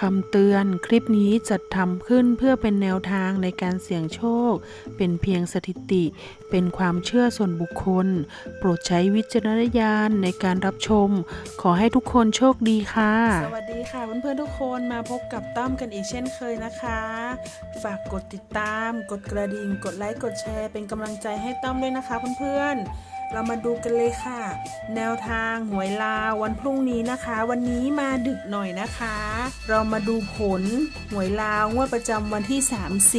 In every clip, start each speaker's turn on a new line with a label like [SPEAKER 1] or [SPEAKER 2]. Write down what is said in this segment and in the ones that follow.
[SPEAKER 1] คำเตือนคลิปนี้จัดทำขึ้นเพื่อเป็นแนวทางในการเสี่ยงโชค เป็นเพียงสถิติ เป็นความเชื่อส่วนบุคคล โปรดใช้วิจารณญาณในการรับชม ขอให้ทุกคนโชคดีค่ะ สวัสดีค่ะเพื่อนๆทุกคนมาพบกับต้อมกันอีกเช่นเคยนะคะ ฝากกดติดตาม กดกระดิ่ง กดไลค์ กดแชร์ เป็นกำลังใจให้ต้อมด้วยนะคะเพื่อนๆ เรามาดูกันเลยค่ะ แนวทางหวยลาววันพรุ่งนี้นะคะ วันนี้มาดึกหน่อยนะคะ เรามาดูผลหวยลาวงวดประจำวันที่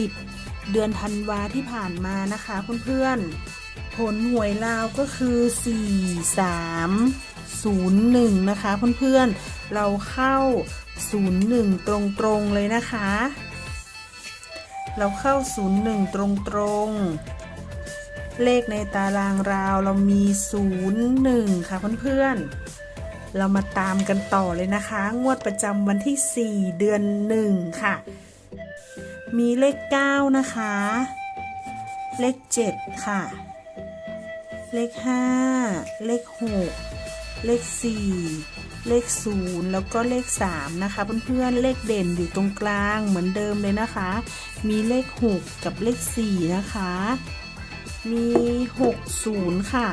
[SPEAKER 1] 30 เดือนธันวาที่ผ่านมานะคะเพื่อนๆ ผลหวยลาวก็คือ 4 3 0 1 นะคะเพื่อนๆ เราเข้า 01 ตรงๆเลยนะคะ เราเข้า 01 ตรงๆ เลขในตารางราวเรามี 0 1 ค่ะเพื่อนๆ เรามาตามกันต่อเลยนะคะ งวดประจำวันที่ 4 เดือน 1 ค่ะ มีเลข 9 นะคะ เลข 7 ค่ะ เลข 5 เลข 6 เลข 4 เลข 0 แล้วก็เลข 3 นะคะเพื่อนๆ เลขเด่นอยู่ตรงกลางเหมือนเดิมเลยนะคะ มีเลข 6 กับเลข 4 นะคะ มี 60 ค่ะ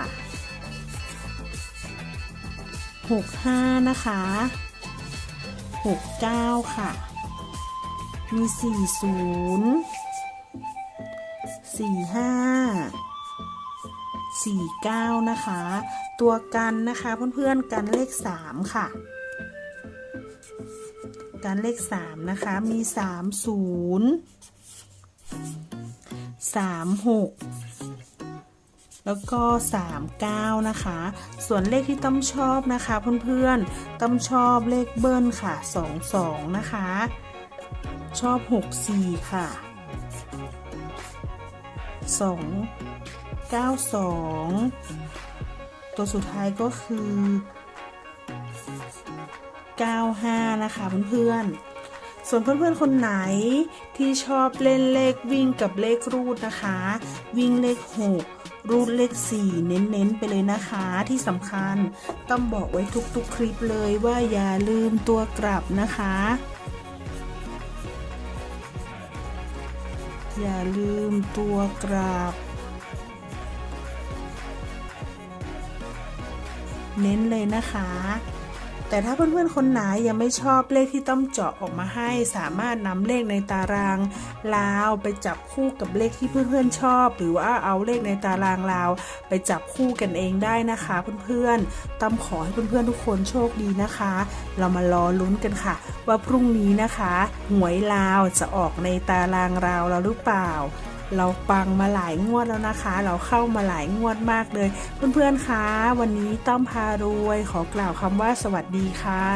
[SPEAKER 1] 65 นะคะ 69 ค่ะ มี 40 45 49 นะคะ ตัวกันนะคะเพื่อนๆ กันเลข 3 ค่ะ กันเลข 3 นะคะ มี 30 36 แล้วก็ 39 นะคะ ส่วนเลขที่ต้อมชอบนะคะเพื่อนๆต้อมชอบเลขเบิ้ลค่ะ 22 นะคะ ชอบ 64 ค่ะ 2 92 ตัวสุดท้ายก็คือ 95 นะคะเพื่อนๆ ส่วนเพื่อนๆคนไหนที่ชอบเล่นเลขวิ่งกับเลขรูดนะคะ วิ่งเลข 6 รูดเลข 4 เน้นๆ ไปเลยนะคะ ที่สำคัญต้องบอกไว้ทุกๆ คลิปเลยว่าอย่าลืมตัวกลับนะคะ อย่าลืมตัวกลับเน้นเลยนะคะ แต่ถ้าเพื่อนๆ คนไหนยังไม่ชอบเลขที่ต้อมเจาะออกมาให้ สามารถนำเลขในตารางลาวไปจับคู่กับเลขที่เพื่อนๆชอบ หรือว่าเอาเลขในตารางลาวไปจับคู่กันเองได้นะคะเพื่อนๆ ต้อมขอให้เพื่อนๆทุกคนโชคดีนะคะ เรามารอลุ้นกันค่ะ ว่าพรุ่งนี้นะคะ หวยลาวจะออกในตารางราวเราหรือเปล่า เราปังมาหลายงวดแล้วนะคะ เราเข้ามาหลายงวดมากเลย เพื่อนๆคะ วันนี้ต้อมพารวยขอกล่าวคำว่าสวัสดีค่ะ